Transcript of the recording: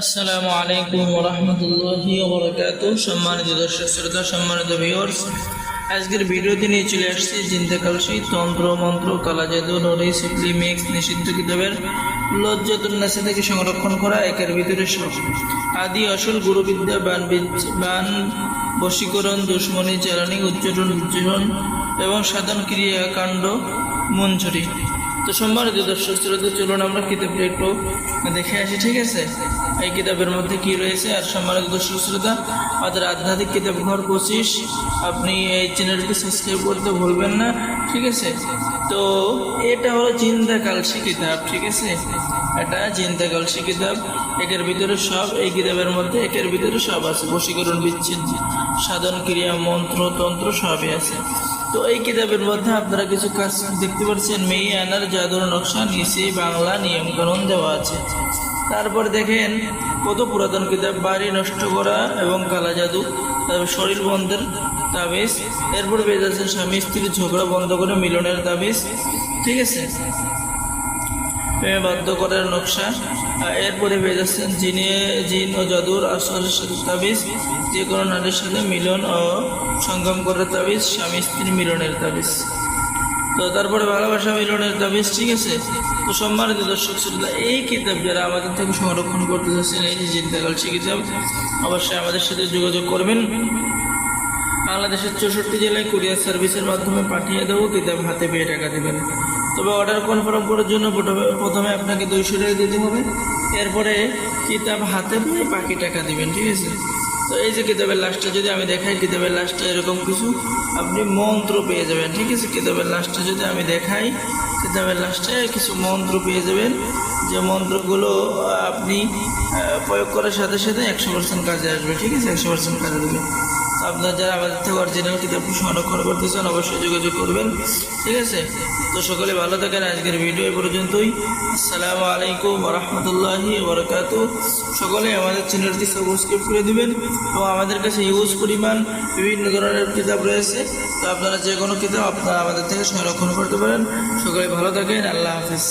আসসালামু আলাইকুম রহমতুল্লাহি ওবরাকাত সম্মানিত দর্শক, শ্রোতা, সম্মানিত ভিউয়ার্স আজকের ভিডিওতে নিয়ে চলে আসছি জিন্দা কালসি, তন্ত্র, মন্ত্র, কালা জাদু নরি সিপলি মিক্স নিষিদ্ধ কিতাবের লজ্জাতুন্নাসা থেকে সংরক্ষণ করা একের ভিতরে আদি আসল গুরুবিদ্যা, বান বান বশীকরণ, দুশ্মনী চালানি উচ্চারণ উচ্চারণ এবং সাধন ক্রিয়াকাণ্ড মঞ্জুরি। তো সম্মানিত দর্শক, শ্রোতা, চলুন আমরা কিতাবটা একটু দেখে আসি, ঠিক আছে? এই কিতাবের মধ্যে কি রয়েছে? আর সম্মানিত দর্শক শ্রোতা, আমাদের আধ্যাত্মিক কিতাব ঘর পঁচিশ, আপনি এই চ্যানেলটি সাবস্ক্রাইব করতে ভুলবেন না, ঠিক আছে? তো এটা হলো চিন্তা কালসি কিতাব, ঠিক আছে? এটা চিন্তা কালসি কিতাব, একের ভিতরে সব, এই কিতাবের মধ্যে একের ভিতরে সব আছে, বশীকরণ বিচ্ছিন্ন, সাধন, ক্রিয়া, মন্ত্র, তন্ত্র সবই আছে। তো এই কিতাবের মধ্যে আপনারা কিছু কাজ দেখতে পাচ্ছেন, মেয়ে আনার জাদুর নকশা, নিচে বাংলা নিয়মকানুন দেওয়া আছে। তারপর দেখেন কত পুরাতন কিতাব, বাড়ি নষ্ট করা এবং কালা জাদু, তারপর শরীর বন্ধের তাবিজ, এরপর বেজ স্বামী, স্ত্রীর ঝগড়া বন্ধ করে মিলনের তাবিজ, ঠিক আছে? প্রেমে বাধ্য করার নকশা এরপরে বেজ আছেন জিনে জিন ও জাদুর আসরের সাথে তাবিজ, যে কোনো নারীর সাথে মিলন ও সঙ্গম করার তাবিজ, স্বামী, স্ত্রীর মিলনের তাবিজ। তো তারপরে ভালোবাসা মিলনের তাবিজ ঠিক আছে? তো সম্মানিত দর্শক শ্রোতা, এই কিতাব যারা আমাদের থেকে সংরক্ষণ করতে চাচ্ছেন এই যে চিন্তাকাল সে কিতাব, অবশ্যই আমাদের সাথে যোগাযোগ করবেন। বাংলাদেশের চৌষট্টি জেলায় কুরিয়ার সার্ভিসের মাধ্যমে পাঠিয়ে দেবো কিতাব হাতে পেয়ে টাকা দেবেন। তবে অর্ডার কনফার্ম করার জন্য প্রথমে প্রথমে আপনাকে দুইশো টাকা দিতে হবে। এরপরে কিতাব হাতে পেয়ে বাকি টাকা দেবেন, ঠিক আছে? তো এই যে কিতাবের লাস্টে যদি আমি দেখাই, কিতাবের লাস্টে এরকম কিছু, আপনি মন্ত্র পেয়ে যাবেন। ঠিক আছে? কিতাবের লাস্টে যদি আমি দেখাই, কিতাবের লাস্টে কিছু মন্ত্র পেয়ে যাবেন। যে মন্ত্রগুলো আপনি প্রয়োগ করার সাথে সাথে একশো পার্সেন্ট কাজে আসবে। ঠিক আছে? একশো পার্সেন্ট কাজে দেবে। আপনার যারা আমাদের থেকে অরিজিনাল কিতাবটি সংরক্ষণ করতে চান, অবশ্যই যোগাযোগ করবেন। ঠিক আছে? তো সকলে ভালো থাকেন। আজকের ভিডিও পর্যন্তই। আসসালামু আলাইকুম রহমতুল্লাহি বরকাত সকলে আমাদের চ্যানেলটি সাবস্ক্রাইব করে দিবেন এবং আমাদের কাছে ইউজ পরিমাণ বিভিন্ন ধরনের কিতাব রয়েছে। তো আপনারা যে কোনো কিতাব আপনারা আমাদের থেকে সংরক্ষণ করতে পারেন। সকলে ভালো থাকেন। আল্লাহ হাফিজ।